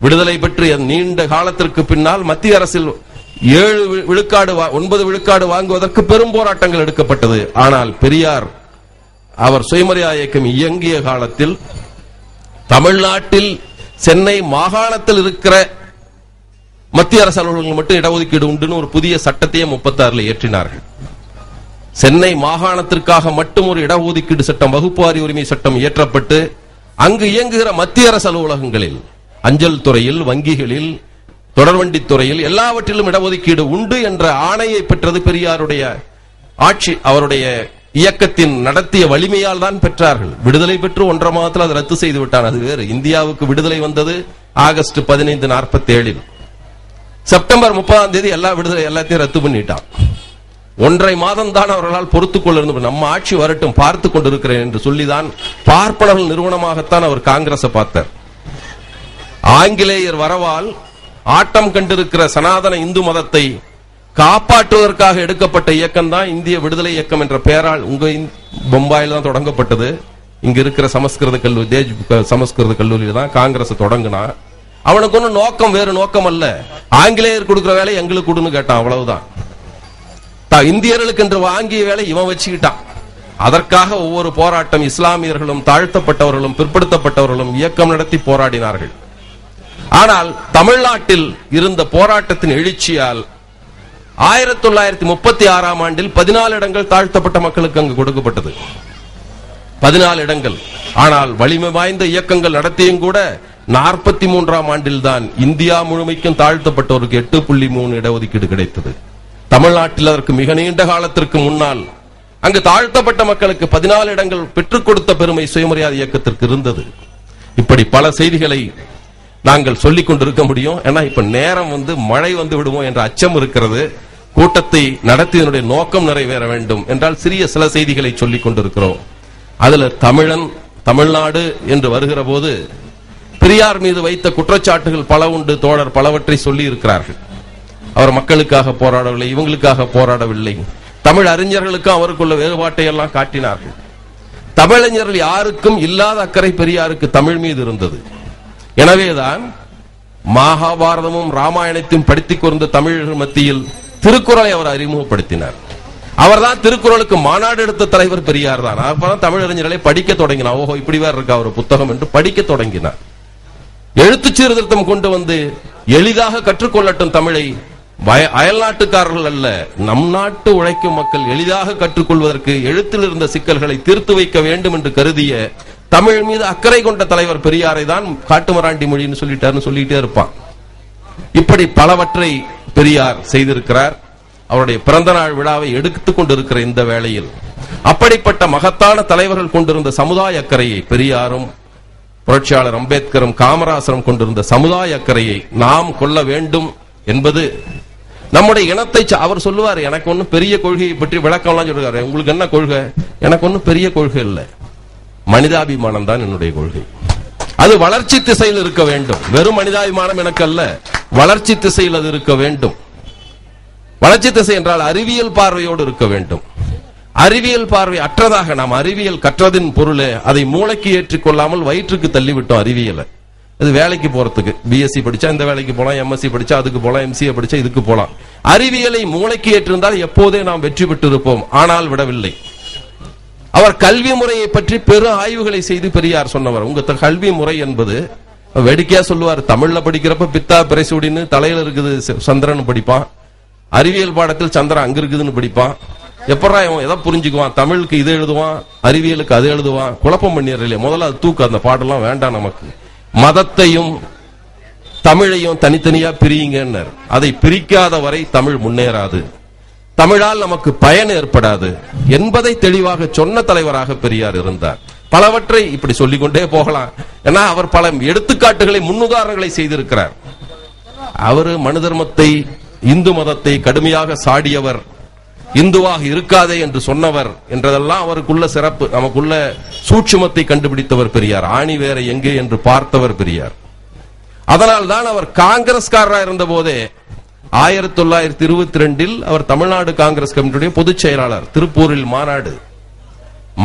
விடுதலை பெற்று நீண்ட காலத்திற்கு பின்னால் மத்திய அரசில் ஏழு விழுக்காடு ஒன்பது விழுக்காடு வாங்குவதற்கு பெரும் போராட்டங்கள் எடுக்கப்பட்டது. ஆனால் பெரியார் அவர் சுயமரியா இயக்கம் இயங்கிய காலத்தில் தமிழ்நாட்டில் சென்னை மாகாணத்தில் இருக்கிற மத்திய அரசு அலுவலகங்கள் மட்டும் இடஒதுக்கீடு உண்டுன்னு ஒரு புதிய சட்டத்தையே முப்பத்தாறுல ஏற்றினார்கள் சென்னை மாகாணத்திற்காக மட்டும் ஒரு இடஒதுக்கீடு சட்டம் வகுப்புவாரி உரிமை சட்டம் இயற்றப்பட்டு அங்கு இயங்குகிற மத்திய அரசு அலுவலகங்களில் அஞ்சல் துறையில் வங்கிகளில் தொடர்வண்டி துறையில் எல்லாவற்றிலும் இடஒதுக்கீடு உண்டு என்ற ஆணையை பெற்றது பெரியாருடைய ஆட்சி. அவருடைய இயக்கத்தின் நடத்திய வலிமையால் தான் பெற்றார்கள். விடுதலை பெற்று ஒன்றரை மாதத்தில் அதை ரத்து செய்து விட்டான் அது வேறு. இந்தியாவுக்கு விடுதலை வந்தது ஆகஸ்ட் பதினைந்து நாற்பத்தி ஏழில் செப்டம்பர் முப்பதாம் தேதி எல்லா விடுதலை எல்லாத்தையும் ரத்து பண்ணிட்டான். ஒன்றரை மாதம் தான் அவர்களால் பொறுத்துக் கொள்ள நம்ம ஆட்சி வரட்டும் பார்த்து கொண்டிருக்கிறேன் என்று சொல்லிதான் பார்ப்பனர்கள் நிறுவனமாகத்தான் அவர் காங்கிரஸை பார்த்தார். ஆங்கிலேயர் வரவால் ஆட்டம் கண்டிருக்கிற சனாதன இந்து மதத்தை காப்பாற்றுவதற்காக எடுக்கப்பட்ட இயக்கம் தான் இந்திய விடுதலை இயக்கம் என்ற பெயரால் உங்க பொம்பாயில் தான் தொடங்கப்பட்டது. இங்க இருக்கிற சமஸ்கிருத கல்லூரி தேஜ் சமஸ்கிருத கல்லூரியில தான் காங்கிரஸ் தொடங்கினா அவனுக்கு ஒன்றும் நோக்கம் வேறு நோக்கம் அல்ல. ஆங்கிலேயர் கொடுக்குற வேலை எங்களுக்கு கொடுன்னு கேட்டான் அவ்வளவுதான். இந்தியர்களுக்கு என்று வாங்கிய வேலை இவன் வச்சுக்கிட்டான். அதற்காக ஒவ்வொரு போராட்டம் இஸ்லாமியர்களும் தாழ்த்தப்பட்டவர்களும் பிற்படுத்தப்பட்டவர்களும் இயக்கம் நடத்தி போராடினார்கள். ஆனால் தமிழ்நாட்டில் இருந்த போராட்டத்தின் எழுச்சியால் ஆயிரத்தி தொள்ளாயிரத்தி முப்பத்தி ஆறாம் ஆண்டில் பதினாலு இடங்கள் தாழ்த்தப்பட்ட மக்களுக்கு அங்கு கொடுக்கப்பட்டது. பதினாலு இடங்கள். ஆனால் வலிமை வாய்ந்த இயக்கங்கள் நடத்தியும் கூட நாற்பத்தி மூன்றாம் ஆண்டில் தான் இந்தியா முழுமைக்கும் தாழ்த்தப்பட்டோருக்கு எட்டு புள்ளி மூணு இடஒதுக்கீடு கிடைத்தது. தமிழ்நாட்டில் அதற்கு மிக நீண்ட காலத்திற்கு முன்னால் அங்கு தாழ்த்தப்பட்ட மக்களுக்கு பதினாலு இடங்கள் பெற்றுக் கொடுத்த பெருமை சுயமரியாதை இயக்கத்திற்கு இருந்தது. இப்படி பல செய்திகளை நாங்கள் சொல்லிக் கொண்டிருக்க முடியும். ஏன்னா இப்ப நேரம் வந்து மழை வந்து விடுமோ என்ற அச்சம் இருக்கிறது. கூட்டத்தை நடத்தியதனுடைய நோக்கம் நிறைவேற வேண்டும் என்றால் சிறிய சில செய்திகளை சொல்லிக் கொண்டிருக்கிறோம். அதுல தமிழன் தமிழ்நாடு என்று வருகிற போது பெரியார் மீது வைத்த குற்றச்சாட்டுகள் பல உண்டு. தோழர் பலவற்றை சொல்லி இருக்கிறார்கள். அவர் மக்களுக்காக போராடவில்லை இவங்களுக்காக போராடவில்லை. தமிழ் அறிஞர்களுக்கும் அவருக்குள்ள வேறுபாட்டை எல்லாம் காட்டினார்கள். தமிழறிஞர்கள் யாருக்கும் இல்லாத அக்கறை பெரியாருக்கு தமிழ் மீது இருந்தது. எனவேதான் மகாபாரதமும் ராமாயணத்தையும் படித்துக் கொண்ட தமிழர்கள் மத்தியில் திருக்குறளை அவர் அறிமுகப்படுத்தினார். அவர்தான் திருக்குறளுக்கு மாநாடு எடுத்த தலைவர் பெரியார் தான். அப்பதான் தமிழறிஞர்களை படிக்க தொடங்கினார். ஓஹோ இப்படி வேற இருக்கா ஒரு புத்தகம் என்று படிக்க தொடங்கினார். எழுத்து சீர்திருத்தம் கொண்டு வந்து எளிதாக கற்றுக்கொள்ளட்டும் தமிழை வய- அயல்நாட்டுக்காரர்கள் அல்ல நம் நாட்டு உழைக்கும் மக்கள் எளிதாக கற்றுக்கொள்வதற்கு எழுத்தில் இருந்த சிக்கல்களை தீர்த்து வைக்க வேண்டும் என்று கருதிய தமிழ் மீது அக்கறை கொண்ட தலைவர் பெரியாரை தான் காட்டுமராண்டி மொழின்னு சொல்லிட்டாருன்னு சொல்லிட்டே இருப்பான். இப்படி பலவற்றை பெரியார் செய்திருக்கிறார். அவருடைய பிறந்த நாள் விழாவை எடுத்துக் கொண்டிருக்கிற இந்த வேளையில் அப்படிப்பட்ட மகத்தான தலைவர்கள் கொண்டிருந்த சமுதாய அக்கறையை பெரியாரும் புரட்சியாளர் அம்பேத்கரும் காமராசரும் கொண்டிருந்த சமுதாய அக்கறையை நாம் கொள்ள வேண்டும் என்பது நம்முடைய இனத்தை அவர் சொல்லுவார் எனக்கு ஒன்னும் பெரிய கொள்கையை பற்றி விளக்கம்லாம் சொல்றாரு. உங்களுக்கு என்ன கொள்கை? எனக்கு ஒன்னும் பெரிய கொள்கை இல்லை. மனிதாபிமானம் தான் என்னுடைய கொள்கை. அது வளர்ச்சி திசையில் இருக்க வேண்டும். வெறும் மனிதாபிமானம் எனக்கு அல்ல வளர்ச்சி திசையில் அது இருக்க வேண்டும். வளர்ச்சி திசை என்றால் அறிவியல் பார்வையோடு இருக்க வேண்டும். அறிவியல் பார்வை அற்றதாக நாம் அறிவியல் கற்றதின் பொருளே அதை மூளைக்கு ஏற்றிக் கொள்ளாமல் வயிற்றுக்கு தள்ளிவிட்டோம் அறிவியலை. இது வேலைக்கு போறதுக்கு. பிஎஸ்சி படிச்சா இந்த வேலைக்கு போலாம் எம்எஸ்சி படிச்சா அதுக்கு போலாம் எம்சிஏ படிச்சா இதுக்கு போலாம். அறிவியலை மூளைக்கு ஏற்றிருந்தால் எப்போதே நாம் வெற்றி பெற்றிருப்போம். ஆனால் விடவில்லை. அவர் கல்வி முறையை பற்றி பெரும் ஆய்வுகளை செய்து பெரியார் சொன்னவர். உங்க த- கல்வி முறை என்பது வேடிக்கையா சொல்லுவார் தமிழ்ல படிக்கிறப்ப பித்தா பிரைசூடின்னு தலையில இருக்குது சந்திரன் படிப்பான். அறிவியல் பாடத்தில் சந்திரன் அங்க இருக்குதுன்னு படிப்பான். எப்படா இவன் எதை புரிஞ்சுக்குவான்? தமிழுக்கு இது எழுதுவான் அறிவியலுக்கு அது எழுதுவான். குழப்பம் பண்ணிடுறே முதல்ல அது தூக்கு அந்த பாடெல்லாம் வேண்டாம் நமக்கு. மதத்தையும் தமிழையும் தனித்தனியா பிரியுங்கன்னர். அதை பிரிக்காத வரை தமிழ் முன்னேறாது. தமிழால் நமக்கு பயன் ஏற்படாது என்பதை தெளிவாக சொன்ன தலைவராக பெரியார் இருந்தார். பலவற்றை இப்படி சொல்லிக்கொண்டே போகலாம். ஏன்னா அவர் பல எடுத்துக்காட்டுகளை முன்னுதாரணங்களை செய்திருக்கிறார். அவரு மனு தர்மத்தை இந்து மதத்தை கடுமையாக சாடியவர். இந்துவாக இருக்காதே என்று சொன்னவர் என்றதெல்லாம் அவருக்குள்ள சிறப்பு நமக்குள்ள சூட்சுமத்தை கண்டுபிடித்தவர் பெரியார். ஆணி வேற எங்கே என்று பார்த்தவர் பெரியார். அதனால் தான் அவர் காங்கிரஸ்காரராக இருந்த போதே ஆயிரத்தி தொள்ளாயிரத்தி இருபத்தி ரெண்டில் அவர் தமிழ்நாடு காங்கிரஸ் கமிட்டியுடைய பொதுச் செயலாளர் திருப்பூரில் மாநாடு.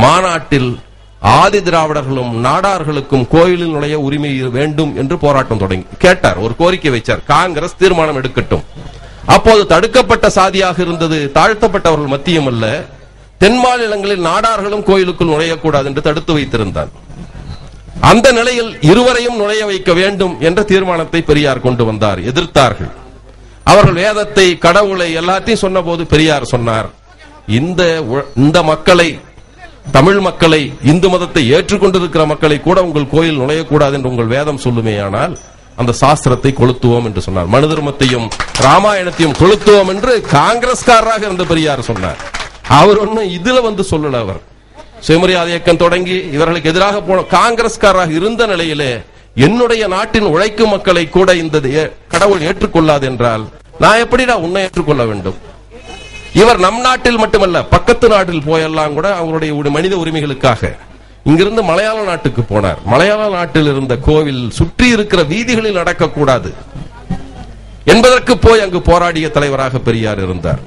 மாநாட்டில் ஆதி திராவிடர்களும் நாடார்களுக்கும் கோயிலில் நுழைய உரிமை வேண்டும் என்று போராட்டம் தொடங்கி கேட்டார். ஒரு கோரிக்கை வைச்சார். காங்கிரஸ் தீர்மானம் எடுக்கட்டும். அப்போது தடுக்கப்பட்ட சாதியாக இருந்தது தாழ்த்தப்பட்டவர்கள் மத்தியம் அல்ல தென் மாநிலங்களில் நாடார்களும் கோயிலுக்குள் நுழையக்கூடாது என்று தடுத்து வைத்திருந்தான் அந்த நிலையில் இருவரையும் நுழைய வைக்க வேண்டும் என்ற தீர்மானத்தை பெரியார் கொண்டு வந்தார் எதிர்த்தார்கள். அவர்கள் வேதத்தை கடவுளை எல்லாத்தையும் சொன்னபோது பெரியார் சொன்னார் இந்த உ- இந்த மக்களை தமிழ் மக்களை இந்து மதத்தை ஏற்றுக்கொண்டிருக்கிற மக்களை கூட உங்கள் கோயில் நுழையக்கூடாது என்று உங்கள் வேதம் சொல்லுமேயானால் அந்த சாஸ்திரத்தை கொளுத்துவோம் என்று சொன்னார். மனு தர்மத்தையும் ராமாயணத்தையும் கொளுத்துவோம் என்று காங்கிரஸ்காரராக இருந்த பெரியார் சொன்னார். அவர் ஒன்னும் இதுல வந்து சொல்லல அவர். சுயமரியாதை இயக்கம் தொடங்கி இவர்களுக்கு எதிராக போன காங்கிரஸ்காரராக இருந்த நிலையிலே என்னுடைய நாட்டின் உழைக்கும் மக்களை கூட இந்த கடவுள் ஏற்றுக்கொள்ளாது என்றால் நான் எப்படி நான் உன்னை ஏற்றுக்கொள்ள வேண்டும்? இவர் நம் நாட்டில் மட்டுமல்ல பக்கத்து நாட்டில் போயெல்லாம் கூட அவருடைய மனித உரிமைகளுக்காக. இங்கிருந்து மலையாள நாட்டுக்கு போனார். மலையாள நாட்டில் இருந்த கோவில் சுற்றி இருக்கிற வீதிகளில் நடக்கக்கூடாது. என்பதற்கு போய் அங்கு போராடிய தலைவராக பெரியார் இருந்தார்.